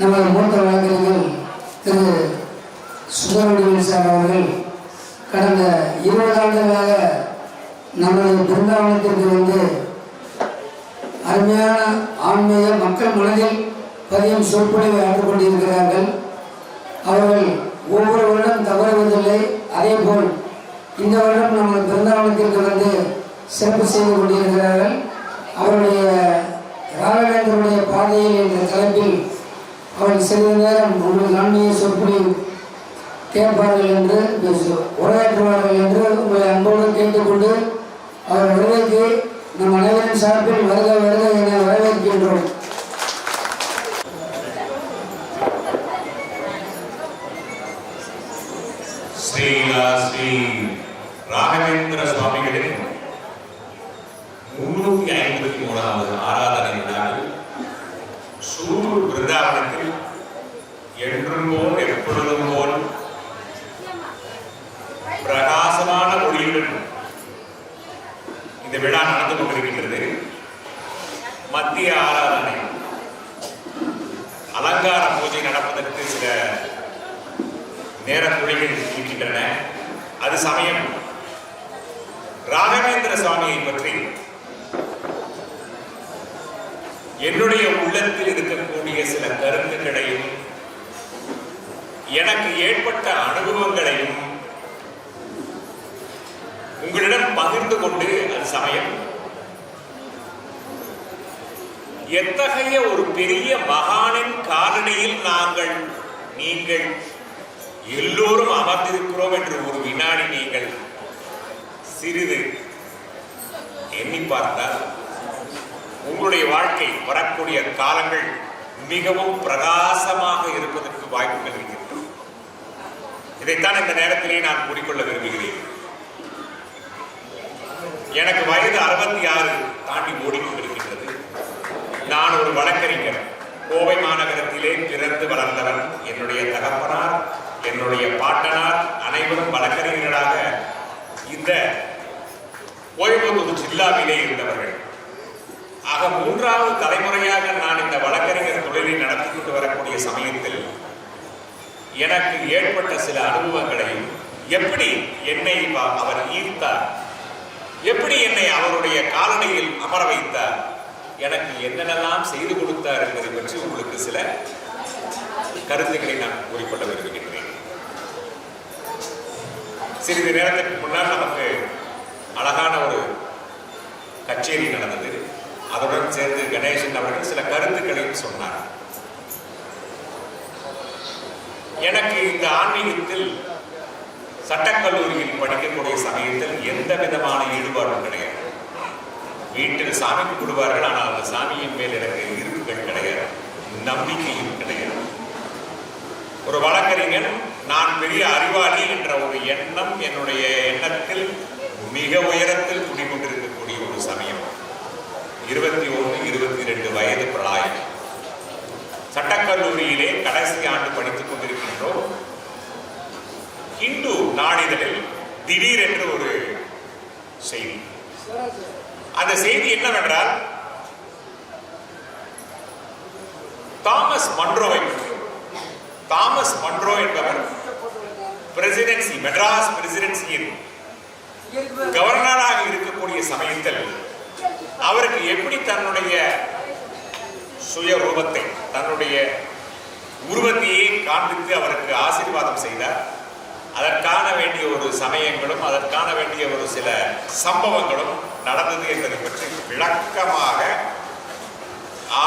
நமது மூத்த வழக்கறிஞர் திரு சுந்தரவடி சார் அவர்கள் கடந்த இருபது ஆண்டுகளாக நமது பிருந்தாவனத்திற்கு வந்து அருமையான ஆன்மீக மக்கள் மனதில் பதியும் சொற்பொழிவை ஆற்றுக்கொண்டிருக்கிறார்கள் அவர்கள் ஒவ்வொரு வருடம் தவறுவதில்லை. அதேபோல் இந்த வருடம் நமது பிருந்தாவனத்திற்கு வந்து சிறப்பு செய்து கொண்டிருக்கிறார்கள். அவருடைய ராகவேந்தருடைய பாதையில் என்ற தலைப்பில் அவர்கள் சிறிது நேரம் உங்களுக்கு ஆன்மீக சொற்படி கேட்பார்கள் என்று பேசு- உரையாற்றுவார்கள் என்று உங்களை அன்போடு கேட்டுக்கொண்டு அவர் வருகைக்கு நம் அனைவரின் சார்பில் வருக வருக என வரவேற்கின்றோம் ஸ்ரீலா ஸ்ரீ ராகவேந்திர சுவாமிகளின் முன்னூத்தி ஐம்பத்தி மூணாவது ஆராதனை விழாவில் சூலூர் பிருந்தாவனத்தில் என்றும் போல் எப்பொழுதும் போல் பிரகாசமான ஒளியுடன் இந்த விழா நடந்து கொண்டிருக்கின்றது மத்திய ஆராதனை அலங்கார பூஜை நடப்பதற்கு சில நேர துளிகள் இருக்கின்றன அது சமயம் ராகவேந்திர சுவாமியை பற்றி என்னுடைய உள்ளத்தில் இருக்கக்கூடிய சில கருத்துக்களையும் எனக்கு ஏற்பட்ட அனுபவங்களையும் உங்களிடம் பகிர்ந்து கொண்டு அது சமயம். எத்தகைய ஒரு பெரிய மகானின் காலனியில் நாங்கள் நீங்கள் எல்லோரும் அமர்ந்திருக்கிறோம் என்று ஒரு வினாடி நீங்கள் சிறிது எண்ணி பார்த்தால் உங்களுடைய வாழ்க்கை வரக்கூடிய காலங்கள் மிகவும் பிரகாசமாக இருப்பதற்கு வாய்ப்புகள் இருக்கின்றன இதைத்தான் இந்த நேரத்திலே நான் கூறிக்கொள்ள விரும்புகிறேன். எனக்கு வயது அறுபத்தி ஆறு தாண்டி ஓடிக்கொண்டிருக்கின்றது. நான் ஒரு வழக்கறிஞர். கோவை மாநகரத்திலே பிறந்து வளர்ந்தவன் என்னுடைய தகப்பனார் என்னுடைய பாட்டனார் அனைவரும் வழக்கறிஞர்களாக இந்த கோயம்புத்தூர் ஜில்லாவிலே இருந்தவர்கள். ஆக மூன்றாவது தலைமுறையாக நான் இந்த வழக்கறிஞர் தொழிலை நடத்தி கொண்டு வரக்கூடிய சமயத்தில் எனக்கு ஏற்பட்ட சில அனுபவங்களையும் எப்படி என்னை அவர் ஈர்த்தார்? எப்படி என்னை அவருடைய காலடியில் அமர வைத்தார்? எனக்கு என்னென்னலாம் செய்து கொடுத்தார் என்பதை பற்றி உங்களுக்கு சில கருத்துக்களை நான் கூறிக்கொள்ள விரும்புகின்றேன். சிறிது நேரத்திற்கு முன்னால் நமக்கு அழகான ஒரு கச்சேரி நடந்தது. அதனுடன் சேர்ந்து கணேசன் அவர்கள் சில கருத்துக்களையும் சொன்னார். எனக்கு இந்த ஆன்மீகத்தில் சட்டக்கல்லூரியில் படிக்கக்கூடிய சமயத்தில் எந்த விதமான ஈடுபாடும் கிடையாது. வீட்டில் சாமி கும்பிடுவார்கள் ஆனால் அந்த சாமியின் மேல் எனக்கு இருப்புகள் கிடையாது நம்பிக்கையும் கிடையாது. ஒரு வழக்கறிஞன் நான் பெரிய அறிவாளி என்ற ஒரு எண்ணம் என்னுடைய எண்ணத்தில் மிக உயரத்தில் குடிக்கொண்டிருக்கக்கூடிய ஒரு சமயம். இருபத்தி ஒன்று இருபத்தி ரெண்டு வயது பிராயம். சட்டக்கல்லூரியிலே கடைசி ஆண்டு படித்துக் கொண்டிருக்கின்றோம். இந்து நாளிதழில் திடீரென்று ஒரு செய்தி. அந்த செய்தி என்னவென்றால் தாமஸ் மன்ரோவை பற்றி தாமஸ் மன்றோ என்பவர் பிரசிடென்சி மெட்ராஸ் பிரசிடென்சியின் கவர்னராக இருக்கக்கூடிய சமயத்தில் அவருக்கு எப்படி தன்னுடைய சுய ரூபத்தை தன்னுடைய உருவத்தையே காண்பித்து அவருக்கு ஆசீர்வாதம் செய்தார். அதற்கான வேண்டிய ஒரு சமயங்களும் அதற்கான வேண்டிய ஒரு சில சம்பவங்களும் நடந்தது என்பதை பற்றி விளக்கமாக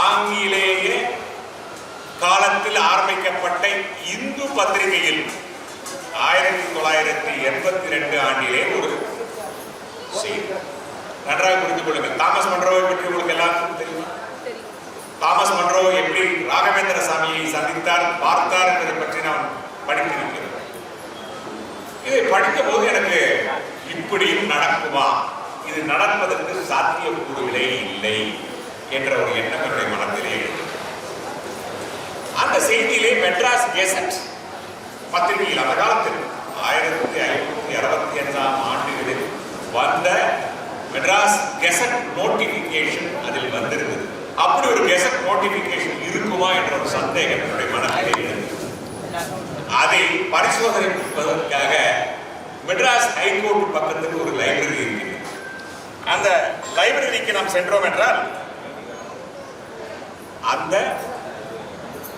ஆங்கிலேய காலத்தில் ஆரம்பிக்கப்பட்ட இந்து பத்திரிகையில் ஆயிரத்தி தொள்ளாயிரத்தி எண்பத்தி ரெண்டு ஆண்டிலே ஒரு செய்தி. நன்றாக புரிந்து கொள்ளுங்கள். தாமஸ் மன்றோவை பற்றி உங்களுக்கு எல்லாருக்கும் தெரியுமா? தாமஸ் மன்றோ எப்படி ராகவேந்திர சாமியை சந்தித்தார் பார்த்தார் என்பதை பற்றி நான் படித்திருக்கிறேன். இதை படித்த போது எனக்கு இப்படியும் நடக்குமா? இது நடப்பதற்கு சாத்தியக்கூறுகளே இல்லை என்ற ஒரு எண்ணம் என்னுடைய மனத்திலே அந்த செய்தியிலே மெட்ராஸ் கேசட் பத்திரிகையில் அந்த காலத்தில் ஆயிரத்தி ஐநூத்தி அறுபத்தி அஞ்சாம் ஆண்டுகளில் வந்த மெட்ராஸ் கெசட் நோட்டிபிகேஷன் அதில் வந்திருந்தது. அப்படி ஒரு கெசட் நோட்டிபிகேஷன் இருக்குமா என்ற ஒரு சந்தேகம் என்னுடைய மனதில் இருந்தது அதை பரிசோதனைப்பதற்காக மெட்ராஸ் ஹைகோர்ட் பக்கத்தில் ஒரு லைப்ரரி இருக்கிறது. அந்த லைப்ரரிக்கு நாம் சென்றோம் என்றால் அந்த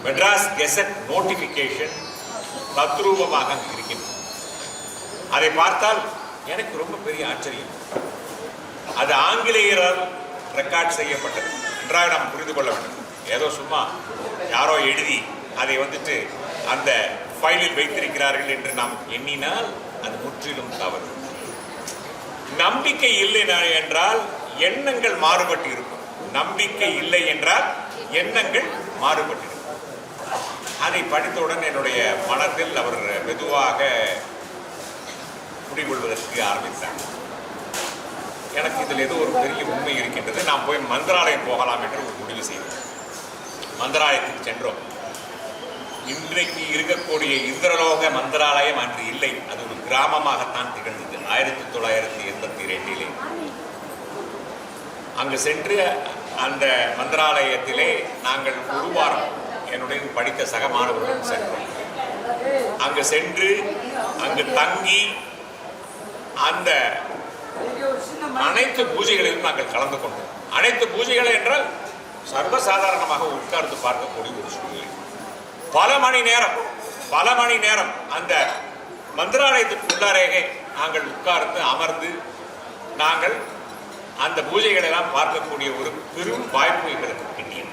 மெட்ராஸ் கெசட் நோட்டிபிகேஷன் தத்ரூபமாக இருக்கின்றது அதை பார்த்தால் எனக்கு ரொம்ப பெரிய ஆச்சரியம். அது ஆங்கிலேயரால் ரெக்கார்ட் செய்யப்பட்டது. நன்றாக நாம் புரிந்து கொள்ள வேண்டும். ஏதோ சும்மா யாரோ எழுதி அதை வந்துட்டு அந்த ஃபைலில் வைத்திருக்கிறார்கள் என்று நாம் எண்ணினால் அது முற்றிலும் தவறு. நம்பிக்கை இல்லை என்றால் எண்ணங்கள் மாறுபட்டு இருக்கும். நம்பிக்கை இல்லை என்றால் எண்ணங்கள் மாறுபட்டு இருக்கும். அதை படித்தவுடன் என்னுடைய மனதில் அவர் மெதுவாக குடிகொள்வதற்கு ஆரம்பித்தார். எனக்கு இதில் ஏதோ ஒரு பெரிய உண்மை இருக்கின்றது. நாம் போய் மந்திராலயம் போகலாம் என்று ஒரு முடிவு செய்தோம். மந்திராலயத்துக்கு சென்றோம். இன்றைக்கு இருக்கக்கூடிய இந்திரலோக மந்திராலயம் அன்று இல்லை. அது ஒரு கிராமமாகத்தான் திகழ்ந்தது. ஆயிரத்தி தொள்ளாயிரத்தி எண்பத்தி ரெண்டிலே அங்கு சென்று அந்த மந்திராலயத்திலே நாங்கள் ஒரு வாரம் என்னுடன் படித்த சக மாணவர்களும் சென்றோம். அங்கு சென்று அங்கு தங்கி அந்த அனைத்து பூஜைகளிலும் நாங்கள் கலந்து கொண்டோம். அனைத்து பூஜைகளை என்றால் சர்வசாதாரணமாக உட்கார்ந்து பார்க்கக்கூடிய ஒரு சூழ்நிலை. பல மணி நேரம் பல மணி நேரம் அந்த மந்திராலயத்துக்கு உள்ளாரேயே நாங்கள் உட்கார்ந்து அமர்ந்து நாங்கள் அந்த பூஜைகளை எல்லாம் பார்க்கக்கூடிய ஒரு பெரும் வாய்ப்பு எங்களுக்கு கிட்டியது.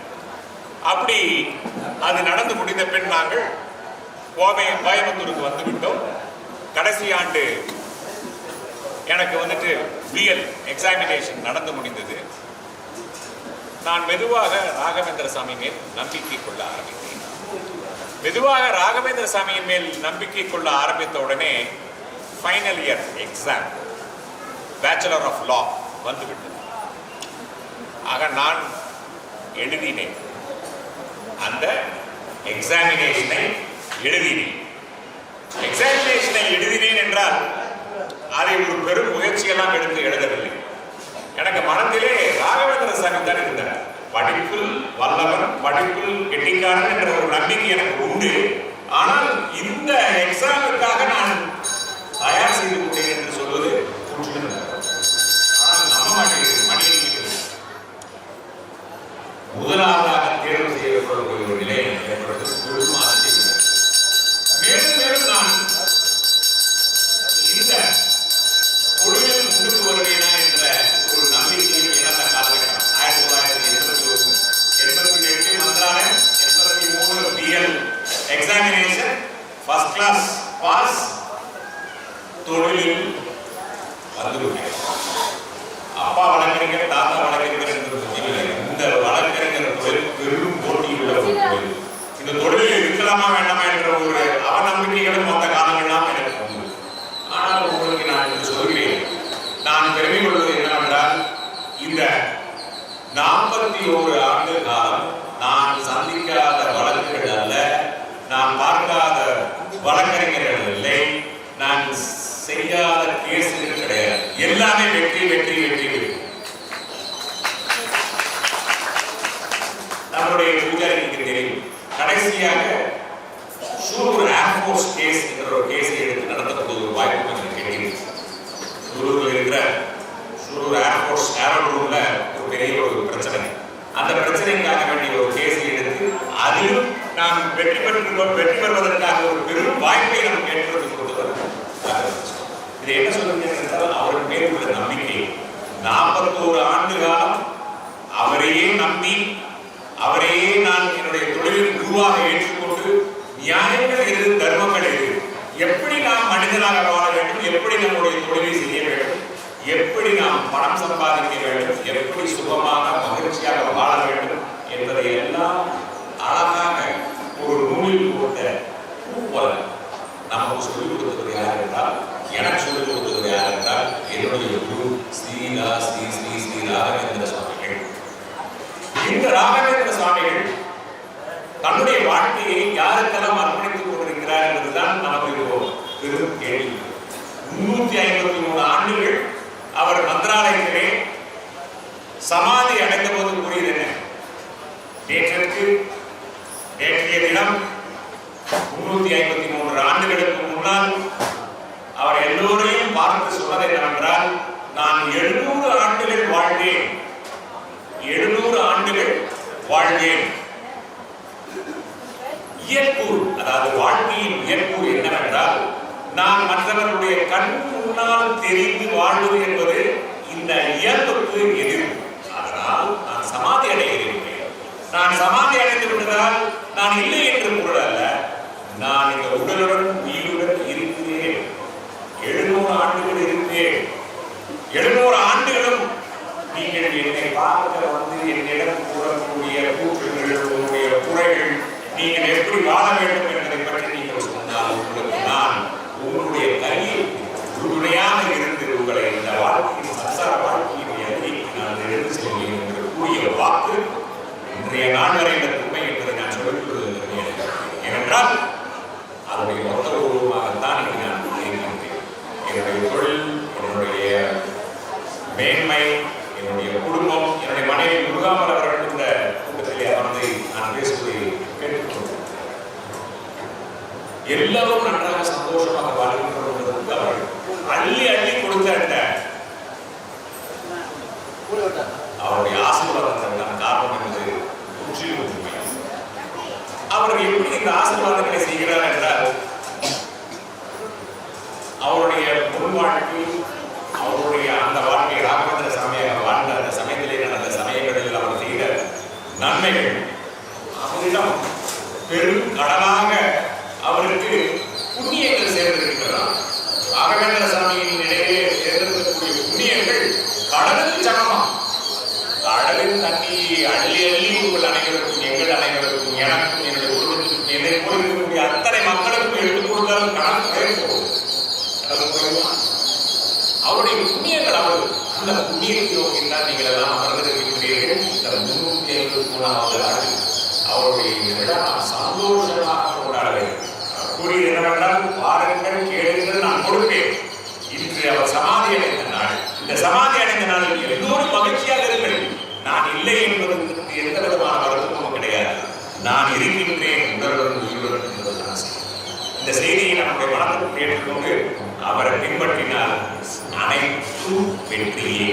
அப்படி அது நடந்து முடிந்த பின் நாங்கள் கோவை கோயம்புத்தூருக்கு வந்துவிட்டோம். கடைசி ஆண்டு எனக்கு வந்துட்டு பிஎல் எக்ஸாமினேஷன் நடந்து முடிந்தது. நான் மெதுவாக ராகவேந்திர சாமி மேல் நம்பிக்கை கொள்ள ஆரம்பித்தேன். மெதுவாக ராகவேந்திர சாமியின் மேல் நம்பிக்கை கொள்ள ஆரம்பித்த உடனே final year exam bachelor of law வந்துவிட்டது. ஆக நான் எழுதினேன். அந்த எக்ஸாமினேஷனை எழுதினேன். எக்ஸாமினேஷனை எழுதினேன் என்றால் அதை ஒரு பெரும் முயற்சியெல்லாம் எடுத்து எழுதவில்லை. எனக்கு மனத்திலே ராகவேந்திர சாமி தான் இருந்தார் படிப்பில் வல்லவன் படிப்பில் கெட்டிக்காரன் என்ற ஒரு நம்பிக்கை எனக்கு உண்டு. ஆனால் இந்த எக்ஸாமுக்காக நான் தயார் செய்து கொண்டேன் என்று சொல்வது முற்றிலும் ஆனால் நம்ப மாட்டேங்கிறது மணி முதலாவதாக தேர்வு செய்யப்படக்கூடிய ஒரு நிலை எனக்கு ஏற்பட்டது பெரும் ஆச்சரியம் மேலும் மேலும் நான் இந்த தொழிலில் முன்னுக்கு வருவேனா என்ற ஒரு நம்பிக்கையில் இழந்த காலகட்டம் ஆயிரத்தி தொள்ளாயிரத்தி எண்பத்தி ஒன்று எண்பத்தி எட்டு மந்திராலயம் எண்பத்தி மூணு BL examination first class pass தொழிலில் வந்துவிட்டேன் அப்பா வழக்கறிஞர் தாத்தா வழக்கறிஞர் என்ற இந்த வழக்கறிஞர் தொழில் பெரும் போட்டியுள்ள ஒரு தொழில் இந்த தொழிலில் இருக்கலாமா வேண்டாமா என்ற ஒரு அவநம்பிக்கைகளும் மொத்த காலங்கள்லாம் எனக்கு உண்டு ஆனால் உங்களுக்கு நான் இது சொல்கிறேன் நான் பெருமை கொள்வது என்னவென்றால் இந்த நாற்பத்தி ஓரு ஆண்டு காலம் நான் சந்திக்காத வழக்குகள் அல்ல நான் பார்க்காத வழக்கறிஞர்கள் இல்லை. நான் செய்யாத கேஸுகள் கிடையாது. எல்லாமே வெற்றி வெற்றி வெற்றி வெற்றி. நம்முடைய பூஜாரிக்கு தெரியும். கடைசியாக சூலூர் ஏர்போர்ஸ் கேஸ் என்ற ஒரு கேஸை எடுத்து நடத்தக்கூடிய ஒரு வாய்ப்பு எனக்கு கிடைக்கிறது சூலூரில் இருக்கிற சூலூர் ஏர்ஃபோர்ஸ் ஏரோட்ரூம்ல ஒரு பெரிய ஒரு பிரச்சனை. அந்த பிரச்சனைக்காக வேண்டிய ஒரு கேஸை எடுத்து அதிலும் நாம் வெற்றி பெற்று வெற்றி பெறுவதற்காக ஒரு பெரும் வாய்ப்பை நமக்கு ஏற்படுத்தி கொடுத்தது இது என்ன சொல்லுங்க என்றால் அவர் மேல் உள்ள நம்பிக்கை. நாற்பத்தோரு ஆண்டு காலம் அவரையே நம்பி அவரையே நான் என்னுடைய தொழிலின் குருவாக ஏற்றுக்கொண்டு நியாயங்கள் எது தர்மங்கள் எது எப்படி நாம் மனிதனாக வாழ வேண்டும் எப்படி நம்முடைய தொழிலை செய்ய வேண்டும் எப்படி நாம் பணம் சம்பாதிக்க வேண்டும் எப்படி சுகமாக மகிழ்ச்சியாக வாழ வேண்டும் என்பதை எல்லாம் அழகாக நூலில் போட்ட பூ நமக்கு சொல்லிக் கொடுத்தது யார் என்றால் எனக்கு சொல்லிக் கொடுத்தது யார் என்றால் என்னுடைய குரு ஸ்ரீலா ஸ்ரீ ஸ்ரீ ஸ்ரீ ராகவேந்திர சுவாமிகள். இந்த ராகவேந்திர சுவாமிகள் தன்னுடைய வாழ்க்கையை யாருக்கெல்லாம் அர்ப்பணித்துக் கொண்டிருக்கிறார் என்பதுதான் நமக்கு பெரும் கேள்வி. முன்னூத்தி ஐம்பத்தி மூணு ஆண்டுகள் அவர் மந்திராலயத்திலே சமாதி அடைந்த போது கூறியது என்ன? நேற்றிற்கு நேற்றைய தினம் முன்னூத்தி ஐம்பத்தி மூன்று ஆண்டுகளுக்கு முன்னால் அவர் எல்லோரையும் பார்த்து சொன்னது என்னவென்றால் நான் எழுநூறு ஆண்டுகள் வாழ்வேன் எழுநூறு ஆண்டுகள் வாழ்ந்தேன். இயற்கூறு அதாவது வாழ்க்கையின் இயற்கூறு என்னவென்றால் நான் மற்றவர்களுடைய கண் முன்னால் தெரிந்து வாழ்வது என்பது இந்த இயல்புக்கு எதிர். அதனால் நான் சமாதி அடைகிறேன். நான் சமாதி அடைந்து விட்டதால் நான் இல்லை என்று கூறுகிறார் நான் இந்த உடலுடன் உயிருடன் இருக்கிறேன். எழுநூறு ஆண்டுகள் இருந்தேன். எழுநூறு ஆண்டுகளும் நீங்கள் என்னை பார்க்க வந்து என்னிடம் கூறக்கூடிய கூற்றுகள் உங்களுடைய குறைகள் நீங்கள் எப்படி வாழ வேண்டும் என்பதை பற்றி நீங்கள் சொன்னால் உங்களுக்கு நான் உங்களுடைய கையில் உறுதுணையாக இருந்து உங்களை இந்த வாழ்க்கையின் சசார வாழ்க்கையின் அறிவிக்கு நான் எழுந்து செல்வேன் என்று கூறிய வாக்கு இன்றைய நாள் வரை இந்த உண்மை என்பதை நான் சொல்லிக் கொள்வதற்கு ஏனென்றால் அதனுடைய மொத்த உருவமாகத்தான் இங்கு நான் இருக்கின்றேன் என்னுடைய தொழில் என்னுடைய மேன்மை என்னுடைய குடும்பம் என்னுடைய மனைவி அவர்கள் இந்த கூட்டத்திலே அமர்ந்து நான் பேசுவதை கேட்டுக்கொண்டேன் எல்லாரும் நன்றாக சந்தோஷமாக வாழ்கின்றோம் அவர்கள். அள்ளி அள்ளி கொடுத்த அந்த அவருடைய ஆசீர்வாதத்திற்கான காரணம் என்பது முற்றிலும் உண்மை அவர் எப்படி இந்த ஆசீர்வாதங்களை செய்கிறார் என்றால் அவருடைய முன் வாழ்க்கை அவருடைய அந்த வாழ்க்கை ராகவேந்திர சாமியாக வாழ்ந்த அந்த சமயத்திலே நடந்த சமயங்களில் அவர் செய்த நன்மைகள். அவரிடம் பெரும் கடனாக அவருக்கு புண்ணியங்கள் சேர்ந்திருக்கிறார் ராகவேந்திர சாமியின் நிலையிலே சேர்ந்திருக்கக்கூடிய புண்ணியங்கள் கடலுக்கு சமமா? கடலின் தண்ணியை அள்ளி அள்ளி உங்கள் அனைவருக்கும் எங்கள் அனைவருக்கும் எனக்கும் என்னுடைய குடும்பத்திற்கும் என்னை போயிருக்கக்கூடிய அத்தனை மக்களுக்கும் எடுத்துக் கொடுத்தாலும் கணக்கு குறைப்போம் அவருடைய புண்ணியங்கள் அவர் அந்த புண்ணியத்தை நோக்கி தான் நீங்கள் எல்லாம் அமர்ந்திருக்கிறீர்கள் இந்த முன்னூத்தி ஐம்பத்தி மூணாவது ஆண்டு அவருடைய விழா நாம் சந்தோஷமாக கொண்டாட வேண்டும் அவர் கூறியது என்னவென்றால் பாருங்கள் கேளுங்கள் நான் கொடுப்பேன் இன்று அவர் சமாதி அடைந்த நாள் இந்த சமாதி அடைந்த நாளில் எல்லோரும் மகிழ்ச்சியாக இருங்கள் நான் இல்லை என்பதற்கு எந்த விதமான வருத்தமும் கிடையாது நான் இருக்கின்றேன் உடலுடன் உயிருடன் என்பதுதான் செய்தி இந்த செய்தியை நம்முடைய மனதில் கேட்டுக்கொண்டு அவரை பின்பற்றினால் அனைத்தும் வெற்றியே.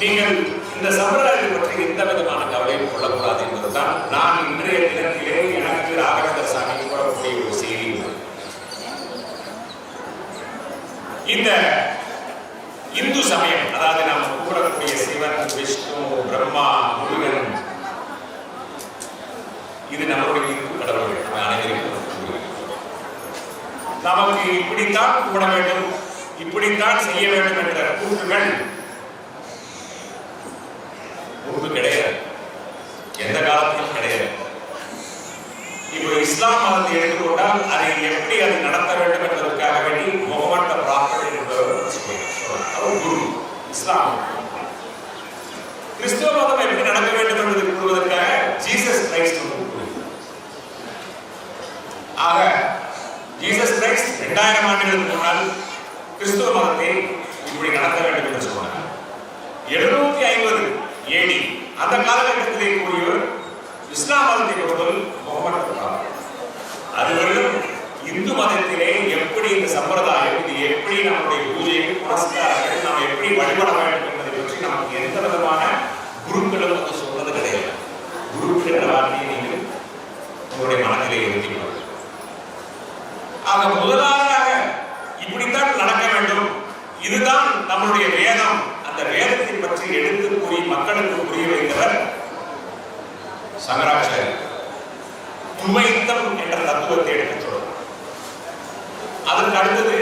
நீங்கள் இந்த சம்பிரதாயத்தை பற்றி எந்த விதமான கவலையும் கொள்ளக்கூடாது என்பதுதான் நான் இன்றைய தினத்திலே எனக்கு ராகவேந்திர சாமி கூறக்கூடிய ஒரு செய்தி இந்த இந்து சமயம் அதாவது நாம் கூறக்கூடிய சிவன் விஷ்ணு பிரம்மா முருகன் இது நம்மளுடைய இந்து கடவுள்கள் அனைவருக்கும் நமக்கு இப்படித்தான் கூட வேண்டும் இப்படித்தான் செய்ய வேண்டும் என்ற கூற்றுகள் முன்பு கிடையாது. எந்த காலத்திலும் கிடையாது. இப்போ இஸ்லாம் மதத்தை எடுத்துக்கொண்டால் அதை எப்படி அது நடத்த வேண்டும் என்பதற்காக வேண்டி முகமட்ட பிரார்த்தனை என்பவர் அவர் குரு இஸ்லாம். கிறிஸ்துவ மதம் எப்படி நடக்க வேண்டும் என்பதை கூறுவதற்காக ஜீசஸ் கிரைஸ்ட் ஆக ஜீசஸ் கிரைஸ்ட் இரண்டாயிரம் ஆண்டுகளுக்கு முன்னால் கிறிஸ்துவ மதத்தை இப்படி நடத்த வேண்டும் என்று சொன்னார். எழுநூத்தி ஐம்பது ஏடி அந்த காலகட்டத்திலே கூறியவர் இஸ்லாம் மதத்தை கொடுத்தல் முகமது அதுவரையும் இந்து மதத்திலே எப்படி இந்த சம்பிரதாயம் இது எப்படி நம்முடைய பூஜைகள் புரஸ்காரங்கள் நாம் எப்படி வழிபட வேண்டும் என்பதை பற்றி நமக்கு எந்த விதமான குருக்களும் வந்து சொல்றது கிடையாது. குரு வார்த்தையை நீங்கள் உங்களுடைய மனதிலே இருக்கிறீர்கள் ஆக முதலாவதாக இப்படித்தான் நடக்க வேண்டும். இதுதான் நம்மளுடைய வேதம். அந்த வேதத்தை பற்றி எடுத்து கூறி மக்களுக்கு புரிய வைத்தவர் சங்கராச்சாரியர். துவைத்தம் என்ற தத்துவத்தை எடுத்துச் சொல்றார் அதற்கு அடுத்தது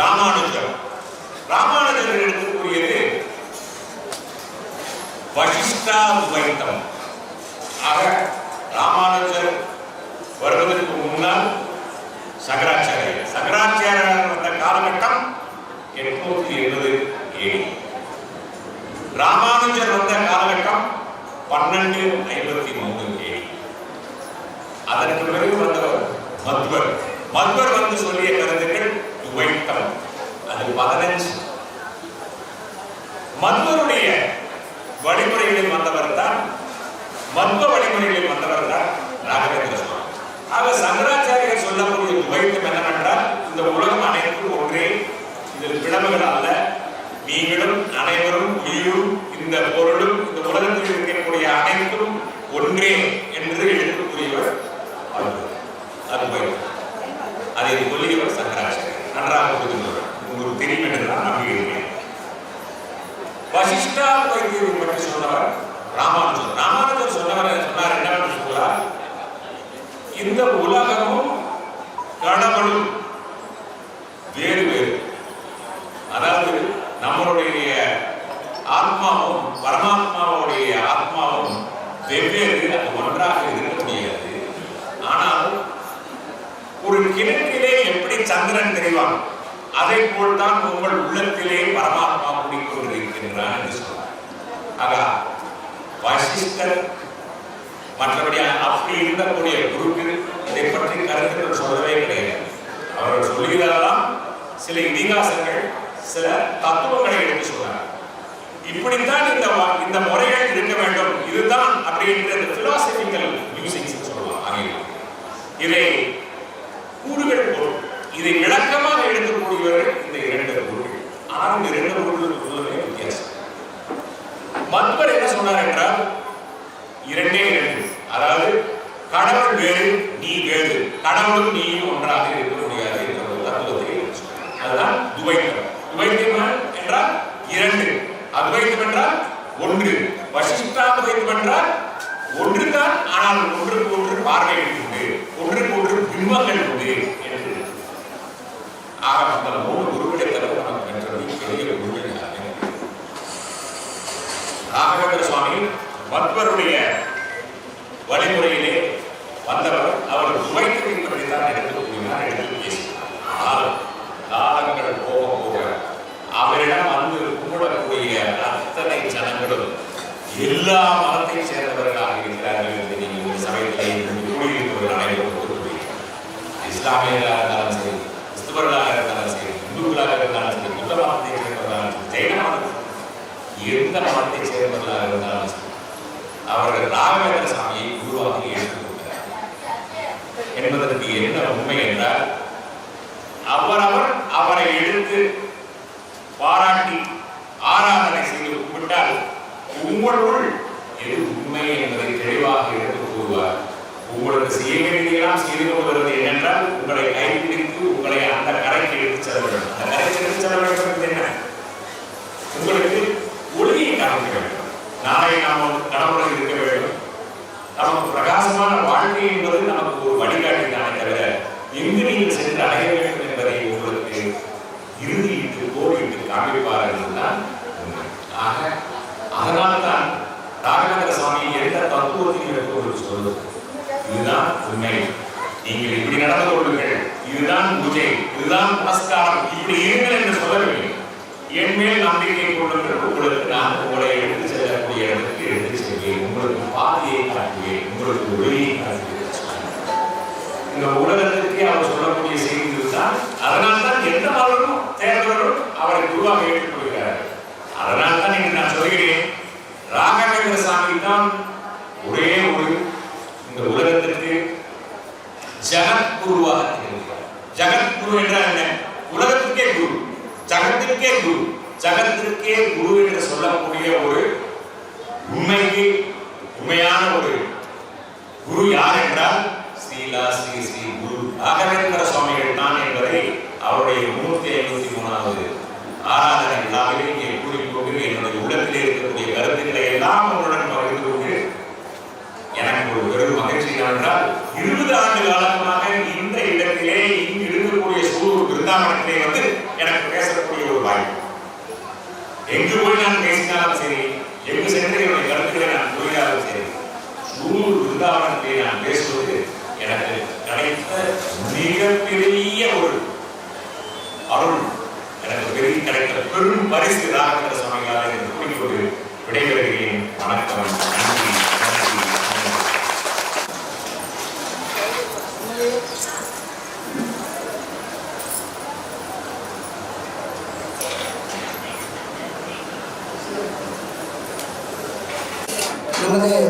ராமானுஜர். ராமானுஜர் எடுத்து கூறியது வசிஷ்டா துவைத்தம். ஆக ராமானுஜர் வருவதற்கு முன்னால் சங்கராச்சாரியர் சங்கராச்சாரியர் வந்த காலகட்டம் எட்நூத்தி எழுபது ஏழு ராமானுஜர் வந்த காலகட்டம் பன்னெண்டு ஐம்பத்தி மூணு ஏழு அதற்கு பிறகு வந்தவர் மத்வர். மத்வர் வந்து சொல்லிய கருத்துக்கள் துவைத்தம். அது பதினஞ்சு. மத்வருடைய வழிமுறைகளில் வந்தவர் தான் மத்வ வழிமுறைகளில் வந்தவர் தான் ராகவேந்திர சுவாமி. ஆக சங்கராச்சாரிய சொல்லக்கூடிய என்னவென்றால் இந்த உலகம் அனைத்தும் ஒன்றே. இதில் பிளவுகள் அல்ல. நீங்களும் அனைவரும் உயிரும் இந்த பொருளும் இந்த உலகத்தில் இருக்கக்கூடிய அனைத்தும் ஒன்றே என்று எடுக்கக்கூடியவர் அவர். அது துவைத்தம் அதை சொல்லியவர் சங்கராச்சாரியர். நன்றாக புரிந்துள்ளவர் உங்களுக்கு தெரியும் என்று நான் நம்புகிறேன். வசிஷ்டா வைத்தியரை பற்றி சொன்னவர் ராமானுஜர். ராமானுஜர் சொன்னவர் சொன்னார் என்ன சொல்றார் இந்த உலகமும் கடவுளும் வேறு வேறு. அதாவது நம்மளுடைய ஆத்மாவும் பரமாத்மாவுடைய ஆத்மாவும் வெவ்வேறு அது ஒன்றாக இருக்க முடியாது. ஆனால் ஒரு கிணற்றிலே எப்படி சந்திரன் தெரிவான்? அதை போல்தான் உங்கள் உள்ளத்திலே பரமாத்மா குடிக்கொண்டிருக்கின்றான் என்று சொன்னார் ஆகா வசிஷ்டர் மற்றபடி அப்படி இருக்கக்கூடிய குருக்கள் இதை பற்றி கருத்துக்கள் சொல்லவே கிடையாது. அவர்கள் சொல்லுகிறதெல்லாம் சில இதிகாசங்கள் சில தத்துவங்களை எடுத்து சொல்றாங்க. இப்படித்தான் இந்த இந்த முறைகள் இருக்க வேண்டும். இதுதான் அப்படின்ற பிலாசபிக்கல் மியூசிக்ஸ் சொல்லலாம் ஆங்கிலம். இதை கூறுகள் பொருள் இதை விளக்கமாக எடுக்கக்கூடியவர்கள் இந்த இரண்டு குருக்கள். ஆனால் இந்த இரண்டு குருக்களுக்குள்ளே வித்தியாசம். மத்வர் என்ன சொன்னார் என்றால் இரண்டே இரண்டு. அதாவது கடவுள் வேறு நீ வேறு. கடவுளும் நீயும் ஒன்றாக இருக்க முடியாது என்ற ஒரு தத்துவத்தை அதுதான் துவைத்தம். துவைத்தம் என்றால் இரண்டு. அத்வைத்தம் என்றால் ஒன்று. வசிஷ்டாத்வைத்தம் என்றால் ஒன்றுதான் ஆனால் ஒன்றுக்கு ஒன்று பார்வை உண்டு ஒன்றுக்கு ஒன்று பிம்பங்கள் உண்டு என்று ஆக அந்த மூணு குருக்களை தவிர நமக்கு பெற்றபடி பெரிய குருக்கள் யாருமே கிடையாது. ராகவேந்திர சுவாமி மத்வருடைய வழிமுறையிலே வந்தவர் அவர் துவைத்தத்தை பற்றி தான் எடுத்து கூறினார் எடுத்து பேசினார் ஆனால் காலங்கள் போக போக அவரிடம் வந்து கும்பிடக்கூடிய அத்தனை ஜனங்களும் எல்லா மதத்தை சேர்ந்தவர்களாக இருக்கிறார்கள் என்று நீங்கள் இந்த சமயத்தில் இங்கு கூடியிருப்பவர்கள் அனைவரும் ஒத்துக்கொள்கிறீர்கள் இஸ்லாமியர்களாக இருந்தாலும் சரி கிறிஸ்துவர்களாக இருந்தாலும் சரி இந்துக்களாக இருந்தாலும் சரி புத்த மதத்தை சேர்ந்தவர்களாக இருந்தாலும் சரி, ஜெயின மதத்தை எந்த மதத்தை சேர்ந்தவர்களாக இருந்தாலும் சரி, அவர்கள் ராகவேந்திர சாமியை குருவாக ஏற்றுக்கொண்டார் என்பதற்கு என்ன உண்மை என்றால் அவரவர் அவரை எடுத்து பாராட்டி ஆராதனை செய்து கும்பிட்டால் உங்களுள் எது உண்மை என்பதை தெளிவாக எடுத்து கூறுவார். உங்களுக்கு செய்ய வேண்டியதெல்லாம் செய்து கொள்வது என்னென்றால் உங்களை கைப்பிடித்து உங்களை அந்த கரைக்கு எடுத்து செல்ல வேண்டும். அந்த கரைக்கு எடுத்து செல்ல வேண்டும் என்பது என்ன? உங்களுக்கு ஒளியை காண்பிக்க வேண்டும். நாளை நாம் கடவுளை இருக்க வேண்டும். நமக்கு பிரகாசமான வாழ்க்கை என்பது நமக்கு ஒரு வழிகாட்டி தானே எங்கு நீங்கள் சென்று அடைய வேண்டும் என்பதை உங்களுக்கு இறுதியிட்டு கோடிட்டு காண்பிப்பார்கள் தான் உண்மை. ஆக அதனால்தான் ராகவேந்திர சுவாமி எந்த தத்துவத்தையும் ஒரு உங்களுக்கு இதுதான் உண்மை. நீங்கள் இப்படி நடந்து கொள்ளுங்கள். இதுதான் பூஜை. இதுதான் நமஸ்காரம் இப்படி இருங்கள் என்று சொல்லவில்லை. என் மேல் நம்பிக்கை கொள்ளுங்கள். உங்களுக்கு நான் உங்களை எடுத்து செல்லக்கூடிய இடத்துக்கு எடுத்து செல்வேன். உங்களுக்கு பாதையை காட்டுவேன். உங்களுக்கு ஒளியை காட்டுவேன். இந்த உலகத்திற்கே அவர் சொல்லக்கூடிய செய்தி இதுதான் அதனால் எந்த மதமும் தேர்ந்தவரும் அவரை குருவாக ஏற்றுக்கொள்கிறார். அதனால் தான் நான் சொல்கிறேன் ராகவேந்திர சாமி தான் ஒரே ஒரு இந்த உலகத்திற்கு ஜகத்குருவாக திகழ்கிறார் ஜகத்குரு என்றால் என்ன? உலகத்திற்கே குரு ஜகத்திற்கே குரு ஜகத்திற்கே குரு என்று சொல்லக்கூடிய ஒரு உண்மைக்கு உண்மையான ஒரு குரு யார் என்றால் ஸ்ரீலா ஸ்ரீ ஸ்ரீ குரு ராகவேந்திர சுவாமிகள் தான் என்பதை அவருடைய முன்னூத்தி ஐம்பத்தி மூணாவது ஆராதனை விழாவிலே இங்கே கூறிக்கொண்டு என்னுடைய உள்ளத்திலே இருக்கக்கூடிய கருத்துக்களை எல்லாம் உங்களுடன் பகிர்ந்து கொண்டு எனக்கு ஒரு பெரும் மகிழ்ச்சி என்றால் இருபது ஆண்டு காலமாக இந்த இடத்திலே இங்கு இருக்கக்கூடிய சூழல் பிருந்தாவனத்திலே வந்து எனக்கு பேசக்கூடிய ஒரு வாய்ப்பு. எங்கு போய் நான் பேசினாலும் சரி எங்கு சென்று என்னுடைய கருத்துக்களை நான் கூறினாலும் சரி சூழல் பிருந்தாவனத்திலே நான் பேசுவது எனக்கு கிடைத்த மிகப்பெரிய ஒரு அருள் எனக்கு பெரிய கிடைத்த பெரும் பரிசு ராகவேந்திர சுவாமிகளால் என்று கூறிக்கொண்டு விடைபெறுகிறேன். வணக்கம். நன்றி.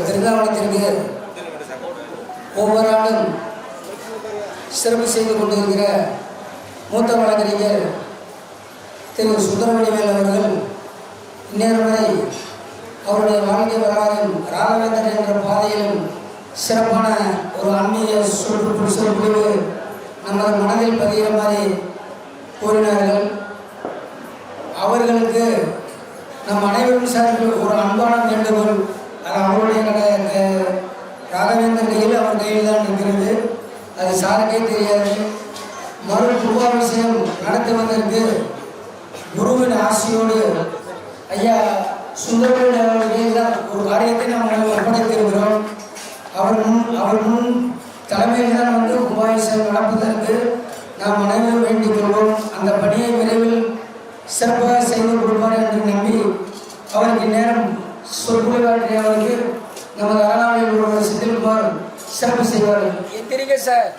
திருநாவளத்திற்கு ஒவ்வொரு ஆண்டும் சிறப்பு செய்து கொண்டிருக்கிற மூத்த வழக்கறிஞர் திரு சுந்தரமணிவேல் அவர்கள் இந்நேரம் வரை அவருடைய வாழ்க்கை வரலாறும் ராகவேந்தர் என்ற பாதையிலும் சிறப்பான ஒரு ஆன்மீக சொல் சொற்பொழிவு நமது மனதில் பதிகிற மாதிரி கூறினார்கள் அவர்களுக்கு நம் அனைவரும் சார்பில் ஒரு அன்பான வேண்டுகோள் அது அவருடைய கட க- ராகவேந்தர் கையில் அவர் கையில் தான் இருக்கிறது அது சாருக்கே தெரியாது மறு கும்பாபிஷேகம் நடத்தி வந்திருக்கு குருவின் ஆசியோடு ஐயா சுந்தரவேல் அவர்கள் தான் ஒரு காரியத்தை நாம் ஒப்படைத்திருக்கிறோம் அவர் முன் அவர் முன் தலைமையில் தான் வந்து கும்பாபிஷேகம் நடப்பதற்கு நாம் அனைவரும் வேண்டிக் கொள்வோம் அந்த பணியை விரைவில் சிறப்பாக செய்து கொடுப்பார் என்று நம்பி அவருக்கு நேரம் சொற்பொழிவாற்றிய அவருக்கு சிறப்பு செய்வார்கள் எத்திரிக்கை சார்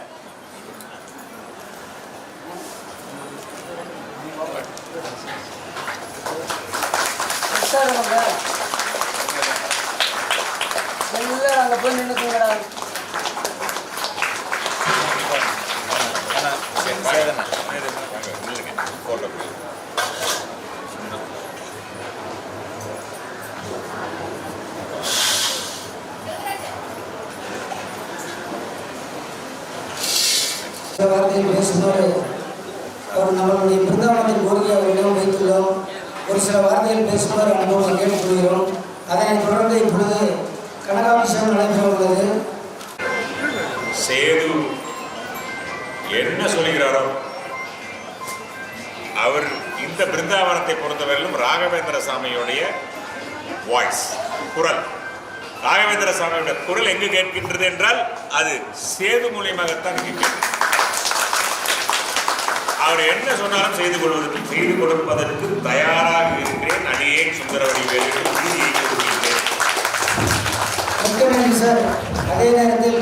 சார் எல்லாம் அங்கே போய் நின்றுக்குங்கடா போட்டோ இந்த வார்த்தையை அவர் நம்மளுடைய பிருந்தாவனத்தின் கோரிக்கை அவரிடம் வைத்துள்ளோம். ஒரு சில வார்த்தைகள் பேசுமாறு அனுபவம் கேட்டுக்கொள்கிறோம் அதனைத் தொடர்ந்து இப்பொழுது கனகாபிஷேகம் நடைபெற உள்ளது. சேது என்ன சொல்கிறாரோ அவர் இந்த பிருந்தாவனத்தை பொறுத்தவரையிலும் ராகவேந்திர சாமியுடைய வாய்ஸ் குரல். ராகவேந்திர சாமியுடைய குரல் எங்கு கேட்கின்றது என்றால் அது சேது மூலியமாகத்தான் கேட்கிறது. அவர் என்ன சொன்னாலும் செய்து கொள்வதற்கு செய்து கொடுப்பதற்கு தயாராக இருக்கிறேன். அடியேன் சுந்தரவடி வேலையில் சார் அதே நேரத்தில்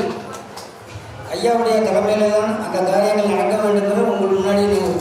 ஐயாவுடைய தலைமையில தான் அந்த காரியங்கள் நடக்க வேண்டும் என்று உங்களுக்கு முன்னாடி நீங்கள்